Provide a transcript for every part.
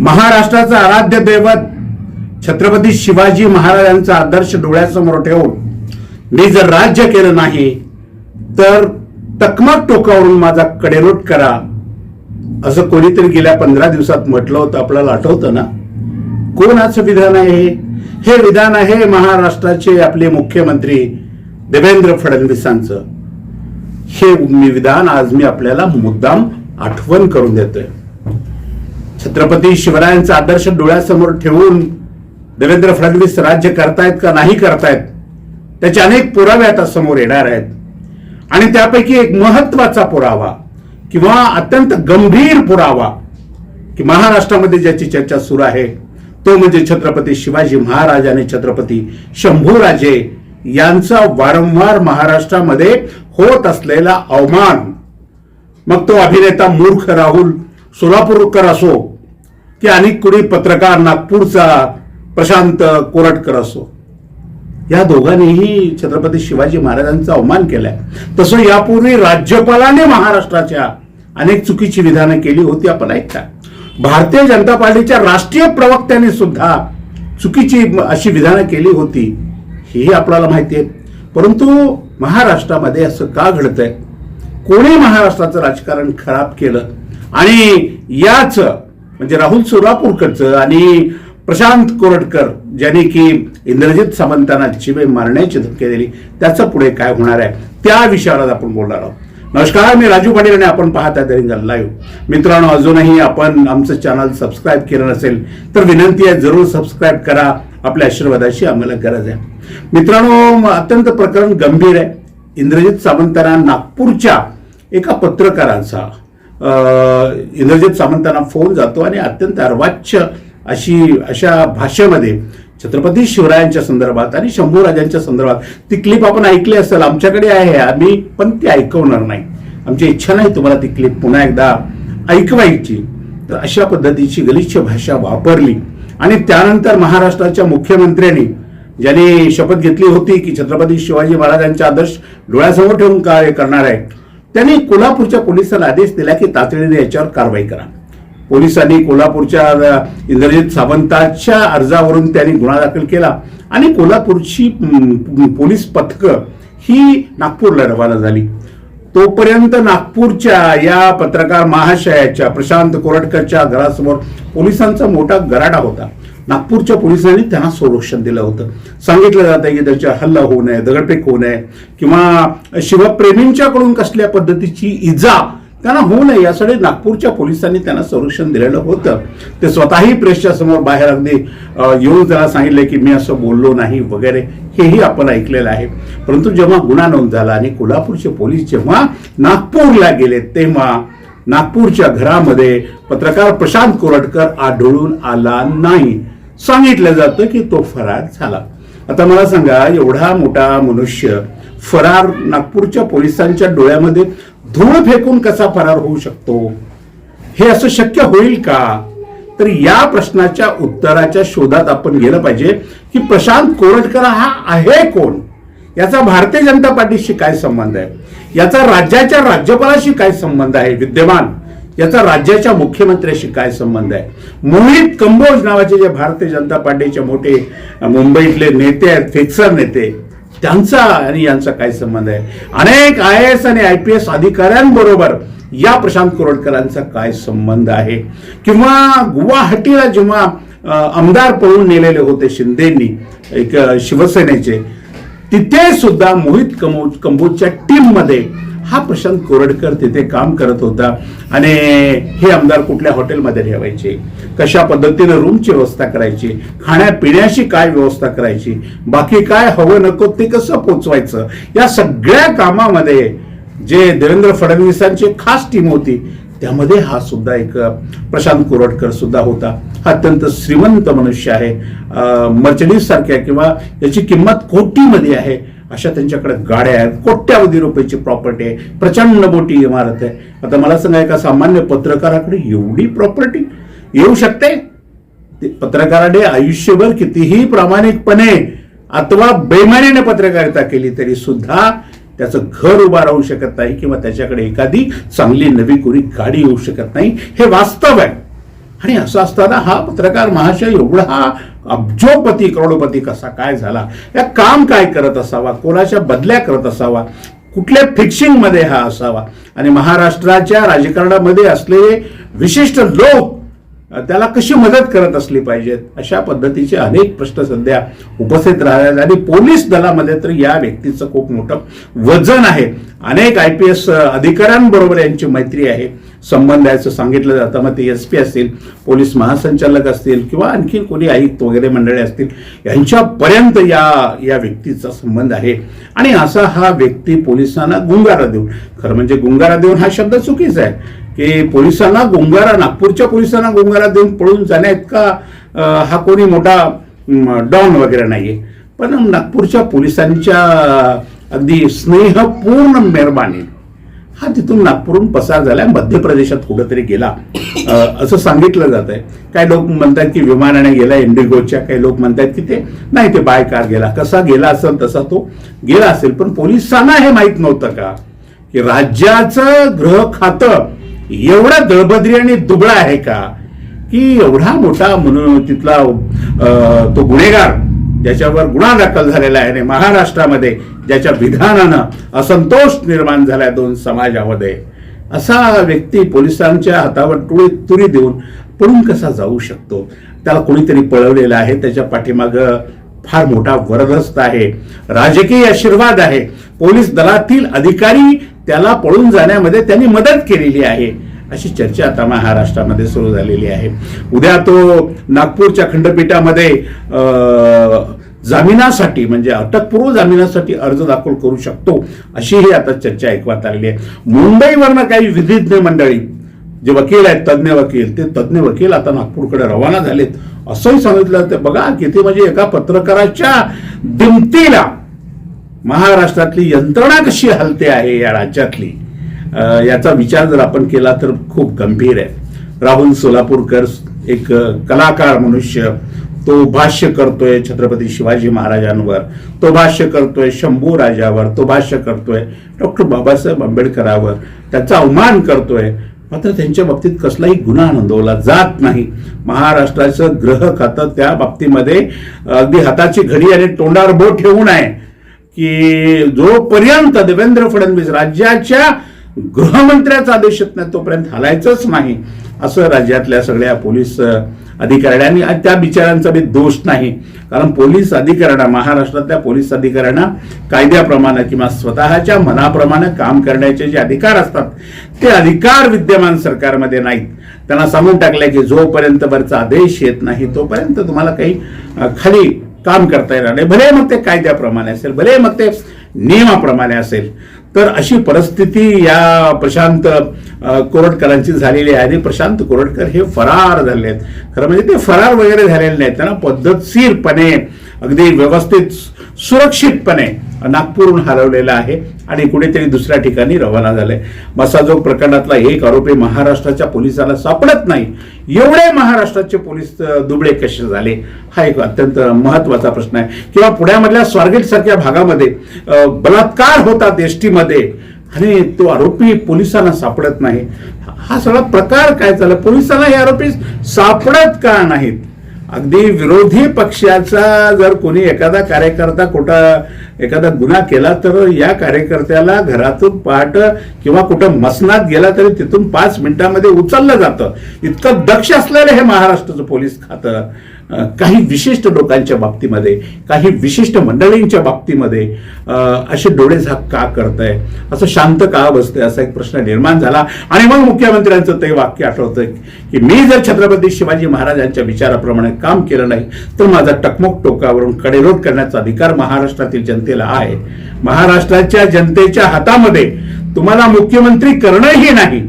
महाराष्ट्राचं आराध्य दैवत छत्रपती शिवाजी महाराजांचा आदर्श डोळ्यासमोर ठेवून मी जर राज्य केलं नाही तर तकमक टोकावरून माझा कडेलोट करा असं कोणीतरी गेल्या पंधरा दिवसात म्हटलं होतं आपल्याला आठवतं ना? कोणाचं विधान आहे? हे? हे विधान आहे महाराष्ट्राचे आपले मुख्यमंत्री देवेंद्र फडणवीसांचं. हे मी विधान आज मी आपल्याला मुद्दाम आठवण करून देतोय. छत्रपती शिवरायांचा आदर्श डोळ्यासमोर ठेवून देवेंद्र फडणवीस राज्य करतायत का नाही करतायत त्याचे अनेक पुरावे आता समोर येणार आहेत. आणि त्यापैकी एक महत्त्वाचा पुरावा किंवा अत्यंत गंभीर पुरावा की महाराष्ट्रामध्ये ज्याची चर्चा सुरू आहे तो म्हणजे छत्रपती शिवाजी महाराज आणि छत्रपती शंभूराजे यांचा वारंवार महाराष्ट्रामध्ये होत असलेला अवमान. मग तो अभिनेता मूर्ख राहुल सोलापूरकर असो की अनेक कुणी पत्रकार नागपूरचा प्रशांत कोरटकर असो. या दोघांनीही छत्रपती शिवाजी महाराजांचा अवमान केलाय. तसं यापूर्वी राज्यपालाने महाराष्ट्राच्या अनेक चुकीची विधानं केली होती आपण ऐकता भारतीय जनता पार्टीच्या राष्ट्रीय प्रवक्त्यांनी सुद्धा चुकीची अशी विधानं केली होती हेही आपल्याला माहिती आहे परंतु महाराष्ट्रामध्ये असं का घडतंय? कोणी महाराष्ट्राचं राजकारण खराब केलं? आणि याच म्हणजे राहुल सोलापूरकरचं आणि प्रशांत कोरटकर ज्यांनी की इंद्रजित सामंतांना शिवे मारण्याची धमकी दिली त्याचं पुढे काय होणार आहे? त्या विषयावर आज आपण बोलणार आहोत. नमस्कार मी राजू पाटील आणि आपण पाहता दरिंगल लाईव्ह. मित्रांनो अजूनही आपण आमचं चॅनल सबस्क्राईब केलं नसेल तर विनंती आहे जरूर सबस्क्राईब करा. आपल्या आशीर्वादाची आम्हाला गरज आहे. मित्रांनो अत्यंत प्रकरण गंभीर आहे. इंद्रजित सामंतांना नागपूरच्या एका पत्रकाराचा इंद्रजित सामंतांना फोन जातो आणि अत्यंत अर्वाच्य अशी अशा भाषेमध्ये छत्रपती शिवरायांच्या संदर्भात आणि शंभूराजांच्या संदर्भात ती क्लिप आपण ऐकली असेल आमच्याकडे आहे आम्ही पण ती ऐकवणार नाही. आमची इच्छा नाही तुम्हाला ती क्लिप पुन्हा एकदा ऐकवायची. तर अशा पद्धतीची गलिच्छ भाषा वापरली. आणि त्यानंतर महाराष्ट्राच्या मुख्यमंत्र्यांनी ज्यांनी शपथ घेतली होती की छत्रपती शिवाजी महाराजांचा आदर्श डोळ्यासमोर ठेवून कार्य करणार आहे त्यांनी कोल्हापूरच्या पोलिसांना आदेश दिला की तातडीने याच्यावर कारवाई करा. पोलिसांनी कोल्हापूरच्या इंद्रजित सावंताच्या अर्जावरून त्यांनी गुन्हा दाखल केला. आणि कोल्हापूरची पोलीस पथकं ही नागपूरला रवाना झाली. तोपर्यंत नागपूरच्या या पत्रकार महाशयाच्या प्रशांत कोरटकरच्या घरासमोर पोलिसांचा मोठा गराडा होता. नागपूरच्या पोलिसांनी त्यांना संरक्षण दिलं होतं. सांगितलं जातं की त्याच्या हल्ला होऊ नये दगडफेक होऊ नये किंवा शिवप्रेमींच्याकडून कसल्या पद्धतीची इजा त्यांना होऊ नये यासाठी नागपूरच्या पोलिसांनी त्यांना संरक्षण दिलेलं होतं. ते स्वतःही प्रेसच्या समोर बाहेर अगदी येऊन त्याला सांगितले की मी असं बोललो नाही वगैरे हेही आपण ऐकलेलं आहे. परंतु जेव्हा गुन्हा नोंद झाला आणि कोल्हापूरचे पोलीस जेव्हा नागपूरला गेले तेव्हा नागपूरच्या घरामध्ये पत्रकार प्रशांत कोरटकर आढळून आला नाही. सांगितलं जातं की तो फरार झाला. आता मला सांगा एवढा मोठा मनुष्य फरार नागपूरच्या पोलिसांच्या डोळ्यामध्ये धूळ फेकून कसा फरार होऊ शकतो? हे असं शक्य होईल का? तर या प्रश्नाच्या उत्तराच्या शोधात आपण गेलं पाहिजे की प्रशांत कोरटकर हा आहे कोण? याचा भारतीय जनता पार्टीशी काय संबंध आहे? याचा राज्याच्या राज्यपालाशी काय संबंध आहे? विद्यमान याचा राज्याच्या मुख्यमंत्र्याशी काय संबंध आहे? मोहित कंबोज नावाचे जे भारतीय जनता पार्टीचे मोठे मुंबईतले नेते आहेत फिक्सर नेते त्यांचा आणि यांचा काय संबंध आहे? अनेक आय एस आणि आय पी एस अधिकाऱ्यांबरोबर या प्रशांत कोरडकरांचा काय संबंध आहे? किंवा गुवाहाटीला जेव्हा आमदार पळून नेलेले होते शिंदेंनी एक शिवसेनेचे तिथे सुद्धा मोहित कंबोज कंबोजच्या टीममध्ये हा प्रशांत कोरडकर तिथे काम करत होता. आणि हे आमदार कुठल्या हॉटेलमध्ये ठेवायचे? कशा पद्धतीनं रूमची व्यवस्था करायची? खाण्यापिण्याची काय व्यवस्था करायची? बाकी काय हवं नको ते कसं पोचवायचं? या सगळ्या कामामध्ये जे देवेंद्र फडणवीसांची खास टीम होती त्यामध्ये हा सुद्धा एक प्रशांत कोरडकर सुद्धा होता. हा अत्यंत श्रीमंत मनुष्य आहे. मर्चडीज सारख्या किंवा याची किंमत कोटीमध्ये आहे. अशा त्यांच्याकडे गाड्या आहेत. कोट्यावधी रुपयाची प्रॉपर्टी आहे. प्रचंड मोठी इमारत आहे. आता मला सांगा एका सामान्य पत्रकाराकडे एवढी प्रॉपर्टी येऊ शकते? ते पत्रकाराने आयुष्यभर कितीही प्रामाणिकपणे अथवा बेमानीने पत्रकारिता केली तरी सुद्धा त्याचं घर उभा राहू शकत नाही किंवा त्याच्याकडे एखादी चांगली नवी कोरी गाडी येऊ शकत नाही. हे वास्तव आहे. आणि असं असताना हा पत्रकार महाशय एवढा हा अब्जोपती करोडोपती कसा काय झाला? या काम काय करत असावा? कोणाच्या बदल्या करत असावा? कुठल्या फिक्सिंगमध्ये हा असावा? आणि महाराष्ट्राच्या राजकारणामध्ये असलेले विशिष्ट लोक त्याला कशी मदत करत असली पाहिजेत? अशा पद्धतीचे अनेक प्रश्न सध्या उपस्थित राहिले आणि पोलीस दलामध्ये तर या व्यक्तीचं खूप मोठं वजन आहे. अनेक आय पी एस अधिकाऱ्यांबरोबर यांची मैत्री आहे. संबंध आहे असं सांगितलं जातं. मग ते एस पी असतील पोलीस महासंचालक असतील किंवा आणखी कोणी आयुक्त वगैरे मंडळी असतील यांच्यापर्यंत या या व्यक्तीचा संबंध आहे. आणि असा हा व्यक्ती पोलिसांना गुंगारा देऊन खरं म्हणजे गुंगारा देऊन हा शब्द चुकीचा आहे. की पोलिसांना गुंगारा नागपूरच्या पोलिसांना गुंगारा देऊन पळून जाण्या इतका हा कोणी मोठा डॉन वगैरे नाही आहे पण नागपूरच्या पोलिसांच्या अगदी स्नेहपूर्ण मेहरबानी हा तिथून नागपूरहून पसार झाला मध्य प्रदेशात कुठंतरी गेला. असं सांगितलं जात आहे काही लोक म्हणतात की विमानाने गेला इंडिगोच्या काही लोक म्हणतात की ते नाही ते बाय कार गेला. कसा गेला असेल तसा तो गेला असेल. पण पोलिसांना हे माहीत नव्हतं का? की राज्याचं गृह खातं एवढं दळबद्री आणि दुबळा आहे का? की एवढा मोठा म्हणून तिथला तो गुन्हेगार ज्याच्यावर गुन्हा दाखल झालेला आहे आणि महाराष्ट्रामध्ये ज्याच्या विधानानं असंतोष निर्माण झालाय दोन समाजामध्ये असा व्यक्ती पोलिसांच्या हातावर टुळी तुरी देऊन पळून कसा जाऊ शकतो? त्याला कोणीतरी पळवलेलं आहे त्याच्या पाठीमागं फार मोठा वरदस्त आहे राजकीय आशीर्वाद आहे. पोलीस दलातील अधिकारी त्याला पळून जाण्यामध्ये त्यांनी मदत केलेली आहे अशी चर्चा आता महाराष्ट्रामध्ये सुरू झालेली आहे. उद्या तो नागपूरच्या खंडपीठामध्ये जामिनासाठी म्हणजे अटकपूर्व जामिनासाठी अर्ज दाखल करू शकतो अशी ही आता चर्चा ऐकवात आलेली आहे. मुंबईवरनं काही विधिज्ञ मंडळी जे वकील आहेत तज्ज्ञ वकील ते तज्ज्ञ वकील आता नागपूरकडे रवाना झालेत. असंही सांगितलं जातं बघा किती म्हणजे एका पत्रकाराच्या दिमतीला महाराष्ट्रातली यंत्रणा कशी हलते आहे या राज्यातली याचा विचार जर आपण केला तर खूप गंभीर आहे. राहुल सोलापूरकर एक कलाकार मनुष्य तो भाष्य करतोय छत्रपती शिवाजी महाराजांवर तो भाष्य करतोय शंभू राजावर तो भाष्य करतोय डॉक्टर बाबासाहेब आंबेडकरावर. त्याचा अवमान करतोय. मात्र त्यांच्या बाबतीत कसलाही गुन्हा नोंदवला जात नाही. महाराष्ट्राचं ग्रह खातं त्या बाबतीमध्ये अगदी हाताची घडी आणि तोंडावर बोट ठेवून आहे की जोपर्यंत देवेंद्र फडणवीस राज्याच्या गृहमंत्र्याचा आदेश येत नाही तोपर्यंत हलायचंच नाही. असं राज्यातल्या सगळ्या पोलीस अ, अधिकाऱ्यांनी आणि त्या बिचारांचा बी दोष नाही. कारण पोलीस अधिकाऱ्यांना महाराष्ट्रातल्या पोलीस अधिकाऱ्यांना कायद्याप्रमाणे किंवा स्वतःच्या मनाप्रमाणे काम करण्याचे जे अधिकार असतात ते अधिकार विद्यमान सरकारमध्ये नाहीत. त्यांना सांगून टाकलंय की जोपर्यंत वरचा आदेश येत नाही तोपर्यंत तुम्हाला काही खाली काम करता येणार नाही. भले मग ते कायद्याप्रमाणे असेल भले मग ते नियमाप्रमाणे असेल तर अशी परिस्थिती या प्रशांत कोरटकरांची झालेली आहे. आणि प्रशांत कोरटकर हे फरार झाले आहेत. खरं म्हणजे ते फरार वगैरे झालेले नाहीत. त्यांना पद्धतशीरपणे अगदी व्यवस्थित सुरक्षितपणे नागपूरहून हलवलेला आहे आणि कुठेतरी दुसऱ्या ठिकाणी रवाना झालाय. मसाजोग प्रकरणातला एक आरोपी महाराष्ट्राच्या पोलिसाला सापडत नाही. एवढे महाराष्ट्राचे पोलीस दुबळे कसे झाले? हा एक अत्यंत महत्त्वाचा प्रश्न आहे. किंवा पुण्यामधल्या स्वारगेट सारख्या भागामध्ये बलात्कार होतात एसटीमध्ये आणि तो आरोपी पोलिसांना सापडत नाही. हा सगळा प्रकार काय झाला? पोलिसांना हे आरोपी सापडत का नाहीत? अगदी विरोधी पक्षाचा जर कोणी एखादा कार्यकर्ता कुठं एखादा गुन्हा केला तर या कार्यकर्त्याला घरातून पहाट किंवा कुठं मसनात गेला तरी तिथून पाच मिनिटांमध्ये उचललं जातं. इतकं दक्ष असलेलं हे महाराष्ट्राचं पोलीस खातं. काही विशिष्ट लोकांच्या बाबतीमध्ये काही विशिष्ट मंडळींच्या बाबतीमध्ये असे डोळे झाक का करतंय? असं शांत का बसतंय? असा एक प्रश्न निर्माण झाला. आणि मग मुख्यमंत्र्यांचं ते वाक्य आठवतंय की मी जर छत्रपती शिवाजी महाराजांच्या विचाराप्रमाणे काम केलं नाही तर माझा टकमक टोकावरून कडेलोट करण्याचा अधिकार महाराष्ट्रातील जनतेला आहे. महाराष्ट्राच्या जनतेच्या हातामध्ये तुम्हाला मुख्यमंत्री करणंही नाही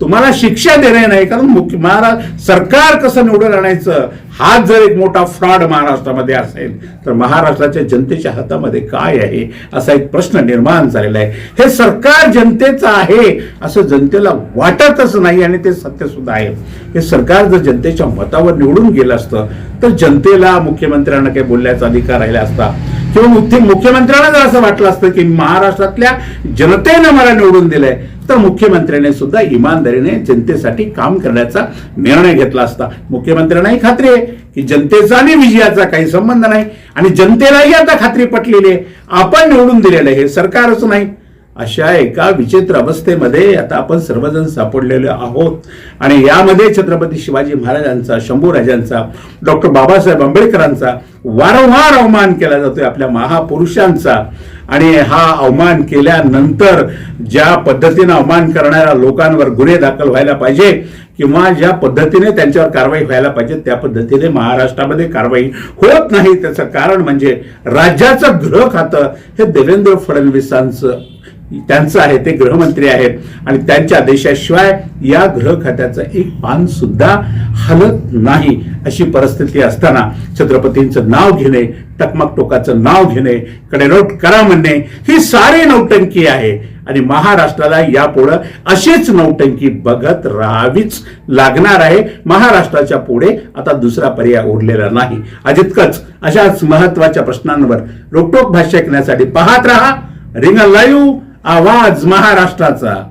तुम्हाला शिक्षा देणे नाही कारण मुख्य महाराज सरकार कसं निवडून आणायचं? हाच जर एक मोठा फ्रॉड महाराष्ट्रामध्ये असेल तर महाराष्ट्राच्या जनतेच्या हातामध्ये काय आहे? असा एक प्रश्न निर्माण झालेला आहे. हे सरकार जनतेचं आहे असं जनतेला वाटतच नाही आणि ते सत्य सुद्धा आहे. हे सरकार जर जनतेच्या मतावर निवडून गेलं असतं तर जनतेला मुख्यमंत्र्यांना काही बोलण्याचा अधिकार राहिला असता. किंवा मुख्यमंत्र्यांना जर असं वाटलं असतं की महाराष्ट्रातल्या जनतेनं मला निवडून दिलंय. तर मुख्यमंत्र्याने सुद्धा इमानदारीने जनतेसाठी काम करण्याचा निर्णय घेतला असता. मुख्यमंत्र्यांनाही खात्री आहे की जनतेचा आणि विजयाचा काही संबंध नाही आणि जनतेलाही आता खात्री पटलेली आहे. आपण निवडून दिलेलं आहे. हे सरकारच नाही. अशा एका विचित्र अवस्थेमध्ये आता आपण सर्वजण सापडलेले आहोत. आणि यामध्ये छत्रपती शिवाजी महाराजांचा शंभूराजांचा डॉक्टर बाबासाहेब आंबेडकरांचा वारंवार अवमान केला जातोय आपल्या महापुरुषांचा. आणि हा अवमान केल्यानंतर ज्या पद्धतीनं अवमान करणाऱ्या लोकांवर गुन्हे दाखल व्हायला पाहिजे किंवा ज्या पद्धतीने त्यांच्यावर कारवाई व्हायला पाहिजे त्या पद्धतीने महाराष्ट्रामध्ये कारवाई होत नाही. त्याचं कारण म्हणजे राज्याचं गृह खातं हे देवेंद्र फडणवीसांचं त्यांचं आहे ते गृहमंत्री आहेत. आणि त्यांच्या देशाशिवाय या गृह खात्याचं एक पान सुद्धा हलत नाही अशी परिस्थिती असताना छत्रपतींचं नाव घेणे टकमक टोकाचं नाव घेणे कडेलोट करा म्हणणे ही सारी नौटंकी आहे. आणि महाराष्ट्राला यापुढं अशीच नौटंकी बघत राहावीच लागणार आहे. महाराष्ट्राच्या पुढे आता दुसरा पर्याय उरलेला नाही. अजितकच अशाच महत्त्वाच्या प्रश्नांवर रोकटोक भाष्य करण्यासाठी पाहत राहा. रिंग लाईव्ह आवाज महाराष्ट्राचा.